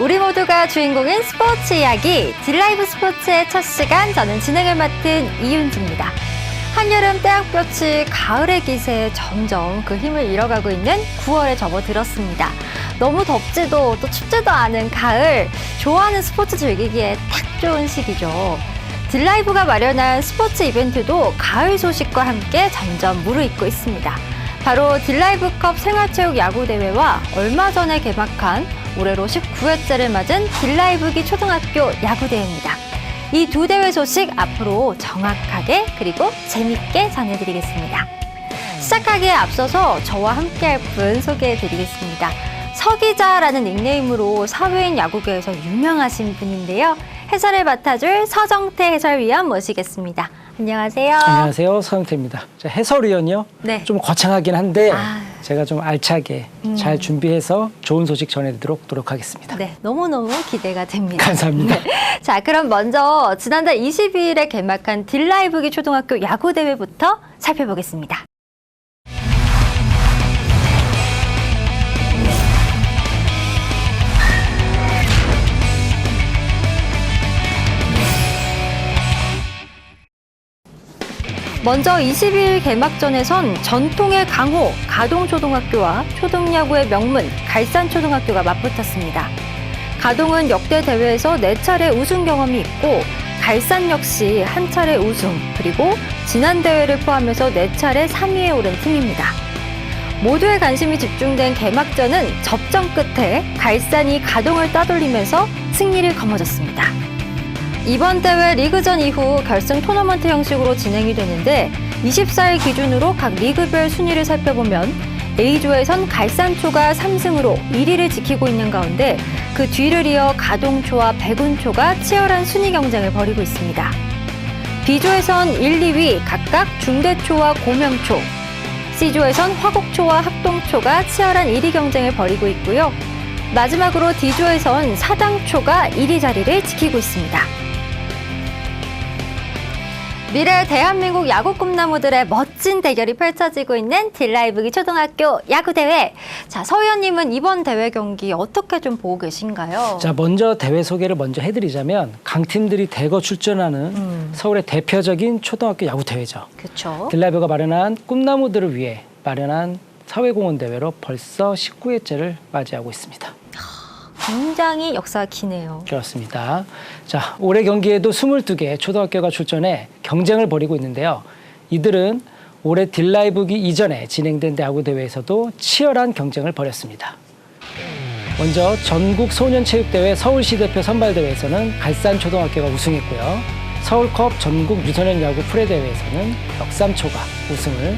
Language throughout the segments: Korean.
우리 모두가 주인공인 스포츠 이야기 딜라이브 스포츠의 첫 시간 저는 진행을 맡은 이윤지입니다. 한여름 때학볕이 가을의 기세에 점점 그 힘을 잃어가고 있는 9월에 접어들었습니다. 너무 덥지도 또 춥지도 않은 가을 좋아하는 스포츠 즐기기에 딱 좋은 시기죠. 딜라이브가 마련한 스포츠 이벤트도 가을 소식과 함께 점점 무르익고 있습니다. 바로 딜라이브컵 생활체육 야구대회와 얼마 전에 개막한 올해로 19회째를 맞은 딜라이브기 초등학교 야구대회입니다. 이 두 대회 소식 앞으로 정확하게 그리고 재밌게 전해드리겠습니다. 시작하기에 앞서서 저와 함께할 분 소개해드리겠습니다. 서기자라는 닉네임으로 사회인 야구계에서 유명하신 분인데요. 해설을 맡아줄 서정태 해설위원 모시겠습니다. 안녕하세요. 안녕하세요. 서영태입니다. 자, 해설위원요. 네. 좀 거창하긴 한데 아. 제가 좀 알차게 음. 잘 준비해서 좋은 소식 전해드리도록 노력하겠습니다. 네, 너무너무 기대가 됩니다. 감사합니다. 네. 자, 그럼 먼저 지난달 22일에 개막한 딜라이브기 초등학교 야구대회부터 살펴보겠습니다. 먼저 22일 개막전에선 전통의 강호 가동초등학교와 초등야구의 명문 갈산초등학교가 맞붙었습니다. 가동은 역대 대회에서 네차례 우승 경험이 있고 갈산 역시 한 차례 우승 그리고 지난 대회를 포함해서 네차례 3위에 오른 팀입니다. 모두의 관심이 집중된 개막전은 접전 끝에 갈산이 가동을 따돌리면서 승리를 거머쥐었습니다. 이번 대회 리그전 이후 결승 토너먼트 형식으로 진행이 되는데 24일 기준으로 각 리그별 순위를 살펴보면 A조에선 갈산초가 3승으로 1위를 지키고 있는 가운데 그 뒤를 이어 가동초와 백운초가 치열한 순위 경쟁을 벌이고 있습니다. B조에선 1, 2위 각각 중대초와 고명초, C조에선 화곡초와 합동초가 치열한 1위 경쟁을 벌이고 있고요. 마지막으로 D조에선 사당초가 1위 자리를 지키고 있습니다. 미래 대한민국 야구 꿈나무들의 멋진 대결이 펼쳐지고 있는 딜라이브기 초등학교 야구 대회. 자, 서 의원님은 이번 대회 경기 어떻게 좀 보고 계신가요? 자, 먼저 대회 소개를 먼저 해드리자면 강팀들이 대거 출전하는 음. 서울의 대표적인 초등학교 야구 대회죠. 그렇죠. 딜라이브가 마련한 꿈나무들을 위해 마련한 사회공헌 대회로 벌써 19회째를 맞이하고 있습니다. 굉장히 역사가 기네요. 그렇습니다. 자, 올해 경기에도 22개 초등학교가 출전해 경쟁을 벌이고 있는데요. 이들은 올해 딜라이브기 이전에 진행된 야구 대회에서도 치열한 경쟁을 벌였습니다. 먼저 전국 소년체육대회 서울시 대표 선발대회에서는 갈산 초등학교가 우승했고요. 서울컵 전국 유소년 야구 프레대회에서는 역삼초가 우승을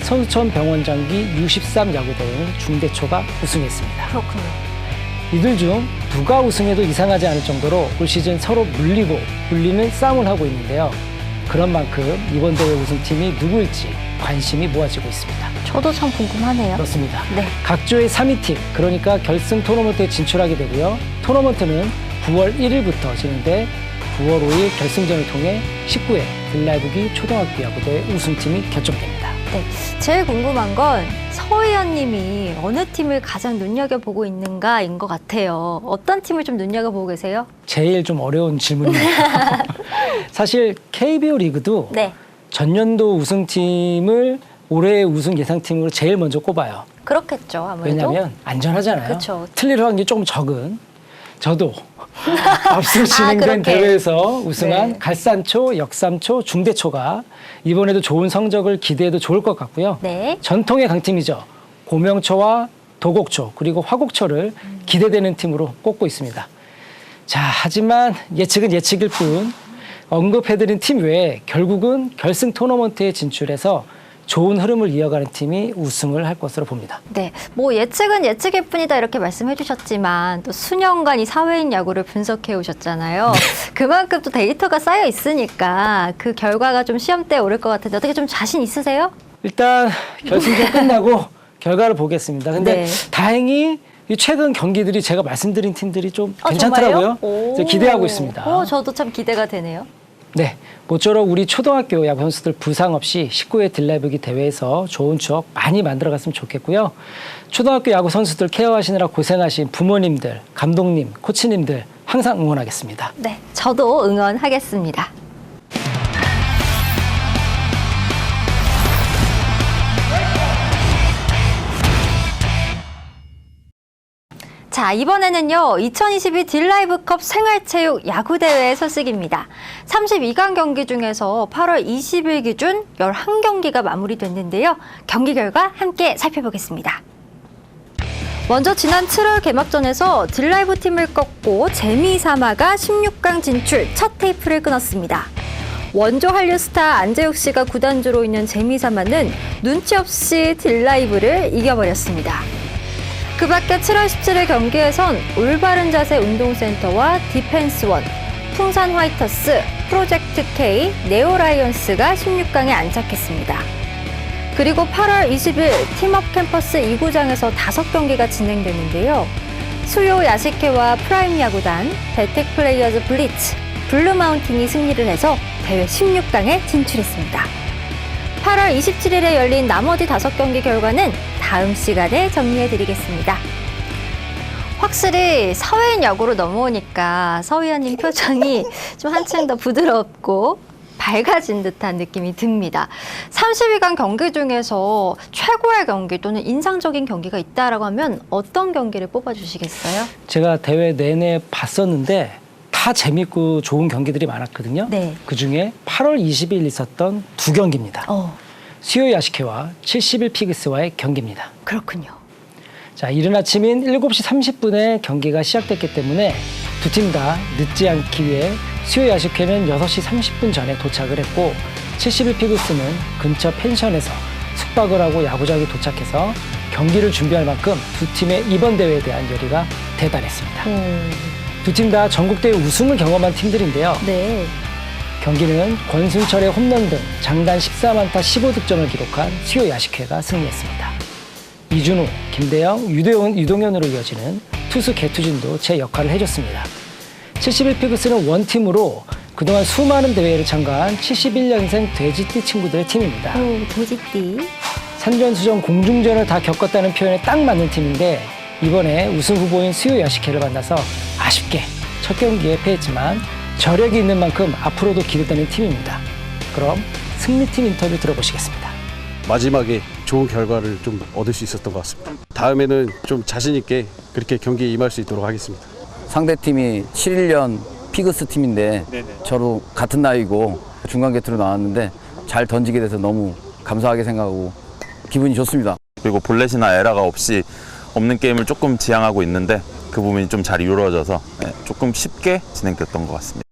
선수촌 병원장기 U13 야구대회는 중대초가 우승했습니다. 그렇군요. 이들 중 누가 우승해도 이상하지 않을 정도로 올 시즌 서로 물리고 물리는 싸움을 하고 있는데요. 그런 만큼 이번 대회 우승팀이 누구일지 관심이 모아지고 있습니다. 저도 참 궁금하네요. 그렇습니다. 네. 각 조의 3위 팀, 그러니까 결승 토너먼트에 진출하게 되고요. 토너먼트는 9월 1일부터 진행돼 9월 5일 결승전을 통해 19회 딜라이브기 초등학교 야구대회 우승팀이 결정됩니다. 네. 제일 궁금한 건 서 의원님이 어느 팀을 가장 눈여겨보고 있는가인 것 같아요. 어떤 팀을 좀 눈여겨보고 계세요? 제일 좀 어려운 질문입니다. 사실 KBO 리그도 네. 전년도 우승팀을 올해의 우승 예상팀으로 제일 먼저 꼽아요. 그렇겠죠. 아무래도. 왜냐하면 안전하잖아요. 그쵸. 틀릴 확률이 조금 적은 저도 앞서 진행된 아, 그렇게. 대회에서 우승한 네. 갈산초, 역삼초, 중대초가 이번에도 좋은 성적을 기대해도 좋을 것 같고요. 네. 전통의 강팀이죠. 고명초와 도곡초 그리고 화곡초를 기대되는 팀으로 꼽고 있습니다. 자, 하지만 예측은 예측일 뿐 언급해드린 팀 외에 결국은 결승 토너먼트에 진출해서 좋은 흐름을 이어가는 팀이 우승을 할 것으로 봅니다. 네, 뭐 예측은 예측일 뿐이다 이렇게 말씀해 주셨지만 또 수년간 이 사회인 야구를 분석해 오셨잖아요. 그만큼 또 데이터가 쌓여 있으니까 그 결과가 좀 시험대에 오를 것 같은데 어떻게 좀 자신 있으세요? 일단 결승전 끝나고 결과를 보겠습니다. 근데 네. 다행히 이 최근 경기들이 제가 말씀드린 팀들이 좀 아, 괜찮더라고요. 정말요? 오. 그래서 기대하고 있습니다. 오, 저도 참 기대가 되네요. 네, 모쪼록 우리 초등학교 야구 선수들 부상 없이 19회 딜라이브기 대회에서 좋은 추억 많이 만들어갔으면 좋겠고요. 초등학교 야구 선수들 케어하시느라 고생하신 부모님들, 감독님, 코치님들 항상 응원하겠습니다. 네, 저도 응원하겠습니다. 자, 이번에는요, 2022 딜라이브컵 생활체육 야구대회 소식입니다. 32강 경기 중에서 8월 20일 기준 11경기가 마무리됐는데요. 경기 결과 함께 살펴보겠습니다. 먼저 지난 7월 개막전에서 딜라이브 팀을 꺾고 재미삼아가 16강 진출 첫 테이프를 끊었습니다. 원조 한류 스타 안재욱 씨가 구단주로 있는 재미삼아는 눈치 없이 딜라이브를 이겨버렸습니다. 그 밖에 7월 17일 경기에선 올바른 자세 운동센터와 디펜스원, 풍산 화이터스, 프로젝트 K, 네오라이언스가 16강에 안착했습니다. 그리고 8월 20일 팀업 캠퍼스 2구장에서 5경기가 진행되는데요. 수요 야식회와 프라임 야구단, 베텍 플레이어즈 블리츠, 블루마운틴이 승리를 해서 대회 16강에 진출했습니다. 8월 27일에 열린 나머지 5경기 결과는 다음 시간에 정리해드리겠습니다. 확실히 사회인 야구로 넘어오니까 서위원님 표정이 좀 한층 더 부드럽고 밝아진 듯한 느낌이 듭니다. 32강 경기 중에서 최고의 경기 또는 인상적인 경기가 있다라고 하면 어떤 경기를 뽑아주시겠어요? 제가 대회 내내 봤었는데 다 재밌고 좋은 경기들이 많았거든요. 네. 그 중에 8월 20일 있었던 두 경기입니다. 어, 수요 야식회와 70일 피그스와의 경기입니다. 그렇군요. 자, 이른 아침인 7시 30분에 경기가 시작됐기 때문에 두 팀 다 늦지 않기 위해 수요 야식회는 6시 30분 전에 도착을 했고 70일 피그스는 근처 펜션에서 숙박을 하고 야구장에 도착해서 경기를 준비할 만큼 두 팀의 이번 대회에 대한 열의가 대단했습니다. 두 팀 다 전국대회 우승을 경험한 팀들인데요. 네. 경기는 권순철의 홈런 등 장단 14만타 15득점을 기록한 수요 야식회가 승리했습니다. 이준우, 김대영, 유도현, 유동현으로 이어지는 투수 개투진도 제 역할을 해줬습니다. 71 피그스는 원팀으로 그동안 수많은 대회를 참가한 71년생 돼지띠 친구들의 팀입니다. 오, 돼지띠. 산전수전 공중전을 다 겪었다는 표현에 딱 맞는 팀인데 이번에 우승 후보인 수요 야식회를 만나서 아쉽게 첫 경기에 패했지만 저력이 있는 만큼 앞으로도 기대되는 팀입니다. 그럼 승리팀 인터뷰 들어보시겠습니다. 마지막에 좋은 결과를 좀 얻을 수 있었던 것 같습니다. 다음에는 좀 자신 있게 그렇게 경기에 임할 수 있도록 하겠습니다. 상대 팀이 7년 피그스 팀인데 저도 같은 나이고 중간 게트로 나왔는데 잘 던지게 돼서 너무 감사하게 생각하고 기분이 좋습니다. 그리고 볼넷이나 에러가 없이 없는 게임을 조금 지향하고 있는데 그 부분이 좀 잘 이루어져서 네, 조금 쉽게 진행됐던 것 같습니다.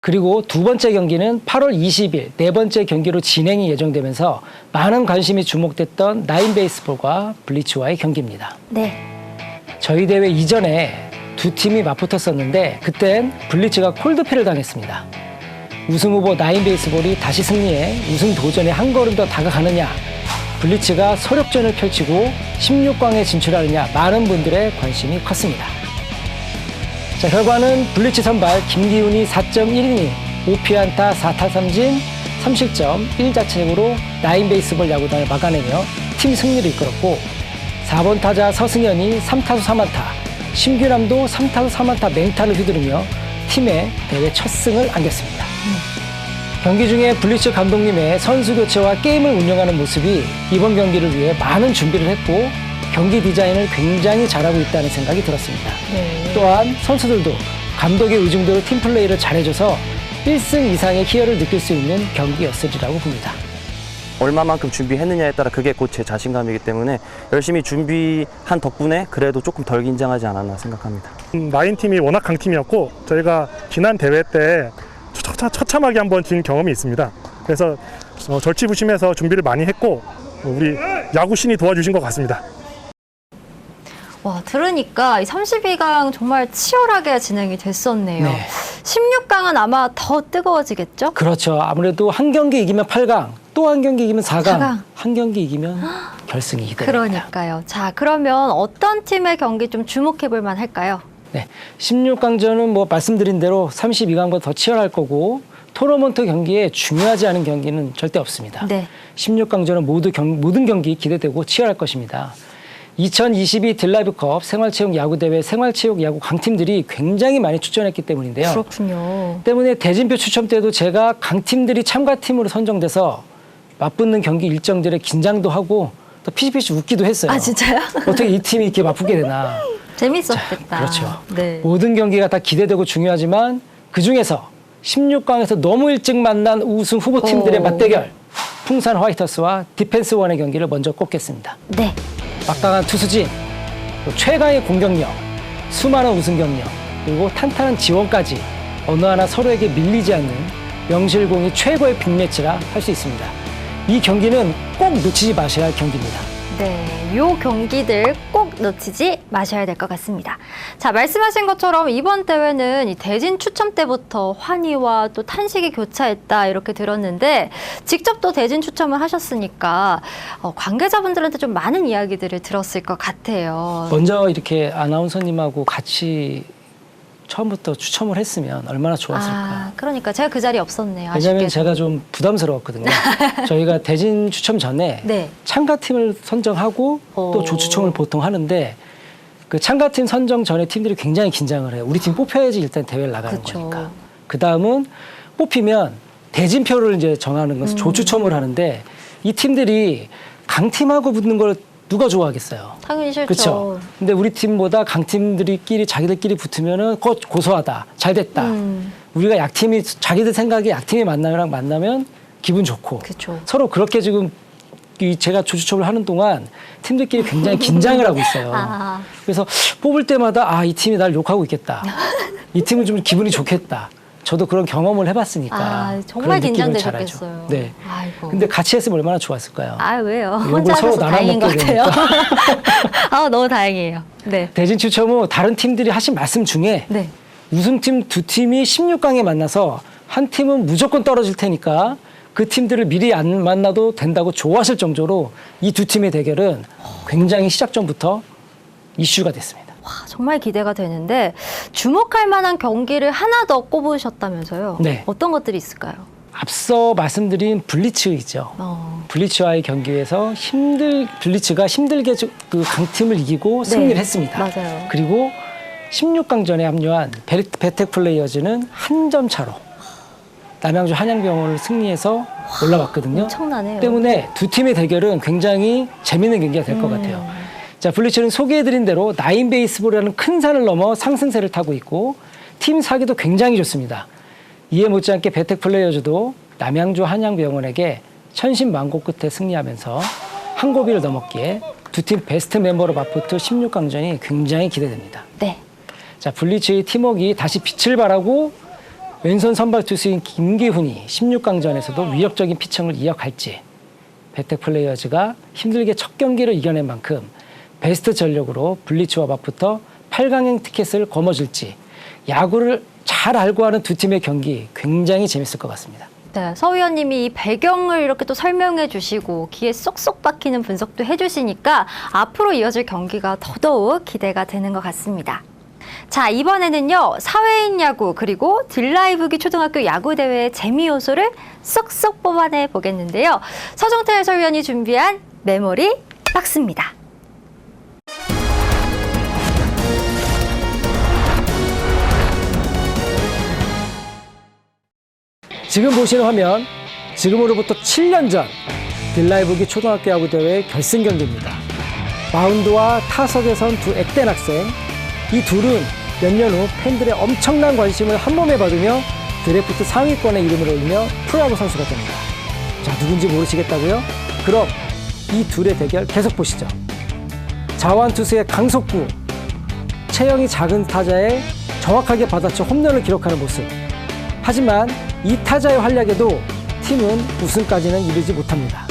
그리고 두 번째 경기는 8월 20일 네 번째 경기로 진행이 예정되면서 많은 관심이 주목됐던 나인 베이스볼과 블리츠와의 경기입니다. 네. 저희 대회 이전에 두 팀이 맞붙었었는데 그땐 블리츠가 콜드패를 당했습니다. 우승 후보 나인 베이스볼이 다시 승리해 우승 도전에 한 걸음 더 다가가느냐 블리츠가 서력전을 펼치고 16강에 진출하느냐 많은 분들의 관심이 컸습니다. 자 결과는 블리츠 선발 김기훈이 4.1이닝 5피안타 4타 3진 3실점 1자책으로 나인 베이스볼 야구단을 막아내며 팀 승리를 이끌었고 4번 타자 서승현이 3타수 3안타, 심규남도 3타수 3안타 맹타를 휘두르며 팀의 대회 첫 승을 안겼습니다. 경기 중에 블리츠 감독님의 선수 교체와 게임을 운영하는 모습이 이번 경기를 위해 많은 준비를 했고 경기 디자인을 굉장히 잘하고 있다는 생각이 들었습니다. 또한 선수들도 감독의 의중대로 팀 플레이를 잘해줘서 1승 이상의 희열을 느낄 수 있는 경기였으리라고 봅니다. 얼마만큼 준비했느냐에 따라 그게 곧 제 자신감이기 때문에 열심히 준비한 덕분에 그래도 조금 덜 긴장하지 않았나 생각합니다. 음, 나인 팀이 워낙 강팀이었고 저희가 지난 대회 때 처, 처참하게 한번 진 경험이 있습니다. 그래서 어, 절치부심해서 준비를 많이 했고 어, 우리 야구신이 도와주신 것 같습니다. 와, 들으니까 이 32강 정말 치열하게 진행이 됐었네요. 네. 16강은 아마 더 뜨거워지겠죠? 그렇죠. 아무래도 한 경기 이기면 8강, 또 한 경기 이기면 4강, 사강. 한 경기 이기면 결승이 됩니다. 그러니까요. 자, 그러면 어떤 팀의 경기 좀 주목해 볼 만 할까요? 네. 16강전은 뭐 말씀드린 대로 32강보다 더 치열할 거고 토너먼트 경기에 중요하지 않은 경기는 절대 없습니다. 네. 16강전은 모두 경, 모든 경기 기대되고 치열할 것입니다. 2022 딜라이브컵 생활체육 야구대회 생활체육 야구 강팀들이 굉장히 많이 출전했기 때문인데요. 그렇군요. 때문에 대진표 추첨 때도 제가 강팀들이 참가팀으로 선정돼서 맞붙는 경기 일정들의 긴장도 하고 또 피시피시 웃기도 했어요. 아 진짜요? 어떻게 이 팀이 이렇게 맞붙게 되나. 재밌었겠다. 그렇죠. 네. 모든 경기가 다 기대되고 중요하지만 그 중에서 16강에서 너무 일찍 만난 우승 후보 팀들의 오. 맞대결 풍산 화이터스와 디펜스 원의 경기를 먼저 꼽겠습니다. 네. 막강한 투수진, 또 최강의 공격력, 수많은 우승 경력, 그리고 탄탄한 지원까지 어느 하나 서로에게 밀리지 않는 명실공히 최고의 빅매치라 할 수 있습니다. 이 경기는 꼭 놓치지 마셔야 할 경기입니다. 네, 요 경기들 꼭 놓치지 마셔야 될 것 같습니다. 자, 말씀하신 것처럼 이번 대회는 이 대진 추첨 때부터 환희와 또 탄식이 교차했다 이렇게 들었는데 직접 또 대진 추첨을 하셨으니까 어, 관계자분들한테 좀 많은 이야기들을 들었을 것 같아요. 먼저 이렇게 아나운서님하고 같이 처음부터 추첨을 했으면 얼마나 좋았을까. 아, 그러니까 제가 그 자리에 없었네요. 왜냐하면 아쉽게도. 제가 좀 부담스러웠거든요. 저희가 대진 추첨 전에 네. 참가팀을 선정하고 오. 또 조추첨을 보통 하는데 그 참가팀 선정 전에 팀들이 굉장히 긴장을 해요. 우리 팀 뽑혀야지 일단 대회를 나가는 그쵸. 거니까. 그 다음은 뽑히면 대진표를 이제 정하는 음. 것을 조추첨을 하는데 이 팀들이 강팀하고 붙는 걸 누가 좋아하겠어요. 당연히 싫죠. 그렇죠. 근데 우리 팀보다 강팀들끼리 자기들끼리 붙으면은 고, 고소하다. 잘 됐다. 음. 우리가 약팀이 자기들 생각에 약팀이 만나면 만나면 기분 좋고 그쵸. 서로 그렇게 지금 이 제가 조주첩을 하는 동안 팀들끼리 굉장히 긴장을 하고 있어요. 아. 그래서 뽑을 때마다 아 이 팀이 날 욕하고 있겠다. 이 팀은 좀 기분이 좋겠다. 저도 그런 경험을 해봤으니까 아, 정말. 긴장되셨겠어요. 네. 아이고. 근데 같이 했으면 얼마나 좋았을까요? 아 왜요? 혼자 서로 나눠 다행인 것 먹게 같아요. 아 너무 다행이에요. 네. 대진 추첨 후 다른 팀들이 하신 말씀 중에 네. 우승팀 두 팀이 16강에 만나서 한 팀은 무조건 떨어질 테니까 그 팀들을 미리 안 만나도 된다고 좋아하실 정도로 이 두 팀의 대결은 굉장히 시작 전부터 이슈가 됐습니다. 와, 정말 기대가 되는데 주목할 만한 경기를 하나 더 꼽으셨다면서요? 네. 어떤 것들이 있을까요? 앞서 말씀드린 블리츠이죠. 어. 블리츠와의 경기에서 힘들 블리츠가 힘들게 저- 그 강팀을 이기고 승리를 네, 했습니다. 맞아요. 그리고 16강전에 합류한 베- 베텍 플레이어즈는 한 점 차로 남양주 한양병원을 승리해서 올라왔거든요. 엄청나네요. 때문에 두 팀의 대결은 굉장히 재밌는 경기가 될것 음. 같아요. 자, 블리츠는 소개해드린 대로 나인 베이스볼이라는 큰 산을 넘어 상승세를 타고 있고 팀 사기도 굉장히 좋습니다. 이에 못지않게 베텍 플레이어즈도 남양주 한양병원에게 천신만고 끝에 승리하면서 한 고비를 넘었기에 두 팀 베스트 멤버로 맞붙을 16강전이 굉장히 기대됩니다. 네. 자, 블리츠의 팀워크가 다시 빛을 발하고 왼손 선발 투수인 김기훈이 16강전에서도 위협적인 피칭을 이어갈지 베텍 플레이어즈가 힘들게 첫 경기를 이겨낸 만큼 베스트 전력으로 블리츠와 맞붙어 8강행 티켓을 거머쥘지 야구를 잘 알고 하는 두 팀의 경기 굉장히 재밌을 것 같습니다. 네, 서 의원님이 이 배경을 이렇게 또 설명해 주시고 귀에 쏙쏙 박히는 분석도 해 주시니까 앞으로 이어질 경기가 더더욱 기대가 되는 것 같습니다. 자, 이번에는요, 사회인 야구, 그리고 딜라이브기 초등학교 야구대회의 재미 요소를 쏙쏙 뽑아내 보겠는데요. 서정태 해설위원이 준비한 메모리 박스입니다. 지금 보시는 화면, 지금으로부터 7년 전 딜라이브기 초등학교 야구 대회 결승 경기입니다. 마운드와 타석에 선 두 액된 학생, 이 둘은 몇 년 후 팬들의 엄청난 관심을 한 몸에 받으며 드래프트 상위권에 이름을 올리며 프로야구 선수가 됩니다. 자, 누군지 모르시겠다고요? 그럼 이 둘의 대결 계속 보시죠. 자완 투수의 강속구, 체형이 작은 타자에 정확하게 받아쳐 홈런을 기록하는 모습. 하지만 이 타자의 활약에도 팀은 우승까지는 이르지 못합니다.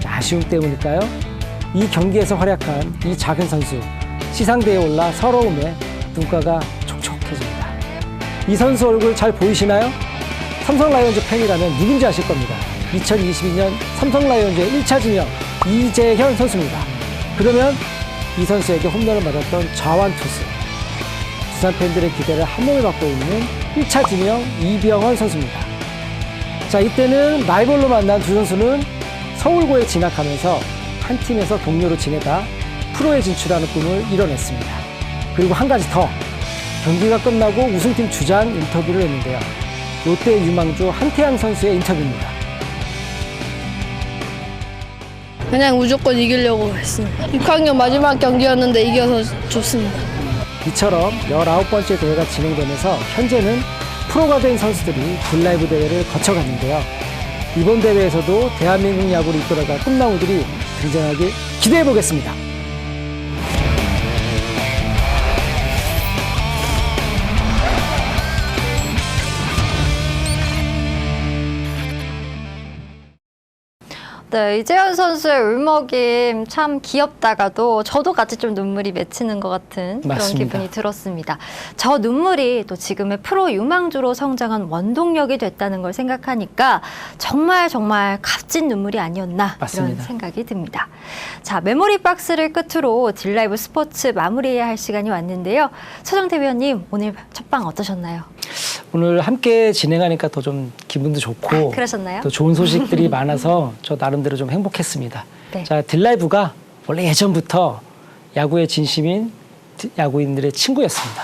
자, 아쉬움 때문일까요? 이 경기에서 활약한 이 작은 선수 시상대에 올라 서러움에 눈가가 촉촉해집니다. 이 선수 얼굴 잘 보이시나요? 삼성 라이온즈 팬이라면 누군지 아실 겁니다. 2022년 삼성 라이온즈의 1차 진영 이재현 선수입니다. 그러면 이 선수에게 홈런을 맞았던 좌완 투수 두산 팬들의 기대를 한 몸에 받고 있는 1차 진영 이병헌 선수입니다. 자, 이때는 라이벌로 만난 두 선수는 서울고에 진학하면서 한 팀에서 동료로 지내다 프로에 진출하는 꿈을 이뤄냈습니다. 그리고 한 가지 더. 경기가 끝나고 우승팀 주장 인터뷰를 했는데요. 롯데 유망주 한태양 선수의 인터뷰입니다. 그냥 무조건 이기려고 했습니다. 6학년 마지막 경기였는데 이겨서 좋습니다. 이처럼 19번째 대회가 진행되면서 현재는 프로가 된 선수들이 딜라이브 대회를 거쳐갔는데요. 이번 대회에서도 대한민국 야구를 이끌어갈 꿈나무들이 등장하길 기대해 보겠습니다. 네, 이재현 선수의 울먹임 참 귀엽다가도 저도 같이 좀 눈물이 맺히는 것 같은 그런 맞습니다. 기분이 들었습니다. 저 눈물이 또 지금의 프로 유망주로 성장한 원동력이 됐다는 걸 생각하니까 정말 정말 값진 눈물이 아니었나 이런 맞습니다. 생각이 듭니다. 자, 메모리 박스를 끝으로 딜라이브 스포츠 마무리해야 할 시간이 왔는데요. 서정태 위원님 오늘 첫방 어떠셨나요? 오늘 함께 진행하니까 더 좀 기분도 좋고 아, 그러셨나요? 또 좋은 소식들이 많아서 저 나름대로 좀 행복했습니다. 네. 자, 딜라이브가 원래 예전부터 야구의 진심인 디- 야구인들의 친구였습니다.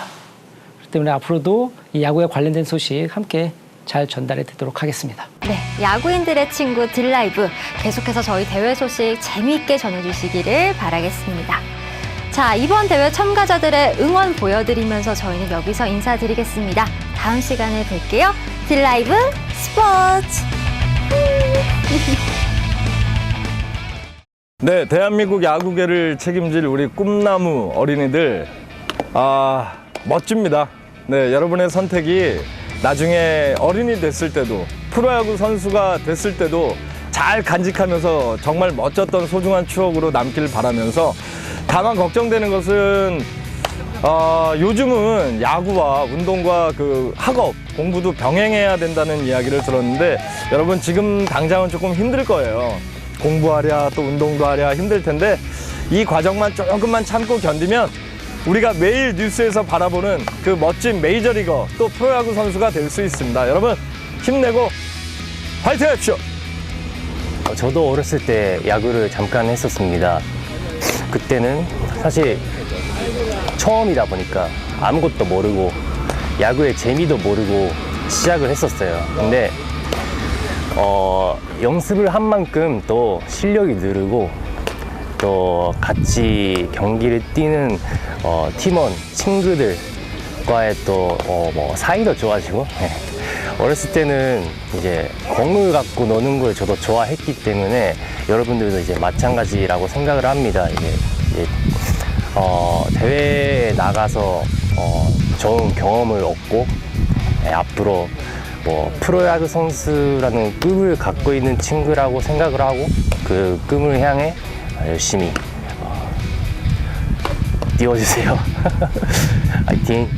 그렇기 때문에 앞으로도 이 야구에 관련된 소식 함께 잘 전달해 드리도록 하겠습니다. 네, 야구인들의 친구 딜라이브 계속해서 저희 대회 소식 재미있게 전해주시기를 바라겠습니다. 자, 이번 대회 참가자들의 응원 보여드리면서 저희는 여기서 인사드리겠습니다. 다음 시간에 뵐게요. 딜라이브 스포츠! 네, 대한민국 야구계를 책임질 우리 꿈나무 어린이들, 아, 멋집니다. 네, 여러분의 선택이 나중에 어린이 됐을 때도, 프로야구 선수가 됐을 때도 잘 간직하면서 정말 멋졌던 소중한 추억으로 남길 바라면서 다만 걱정되는 것은 어, 요즘은 야구와 운동과 그 학업, 공부도 병행해야 된다는 이야기를 들었는데 여러분 지금 당장은 조금 힘들 거예요. 공부하랴 또 운동도 하랴 힘들 텐데 이 과정만 조금만 참고 견디면 우리가 매일 뉴스에서 바라보는 그 멋진 메이저리거 또 프로야구 선수가 될 수 있습니다. 여러분 힘내고 화이팅 하십시오! 어, 저도 어렸을 때 야구를 잠깐 했었습니다. 그때는 사실 처음이다 보니까 아무것도 모르고 야구의 재미도 모르고 시작을 했었어요. 근데 어, 연습을 한 만큼 또 실력이 늘고 또 같이 경기를 뛰는 어, 팀원 친구들과의 또 어, 뭐 사이도 좋아지고 예. 어렸을 때는 이제 공을 갖고 노는 걸 저도 좋아했기 때문에 여러분들도 이제 마찬가지라고 생각을 합니다. 이제, 이제 어, 대회에 나가서 어, 좋은 경험을 얻고 예, 앞으로 뭐 프로야구 선수라는 꿈을 갖고 있는 친구라고 생각을 하고 그 꿈을 향해 열심히 어, 뛰어주세요. 화이팅!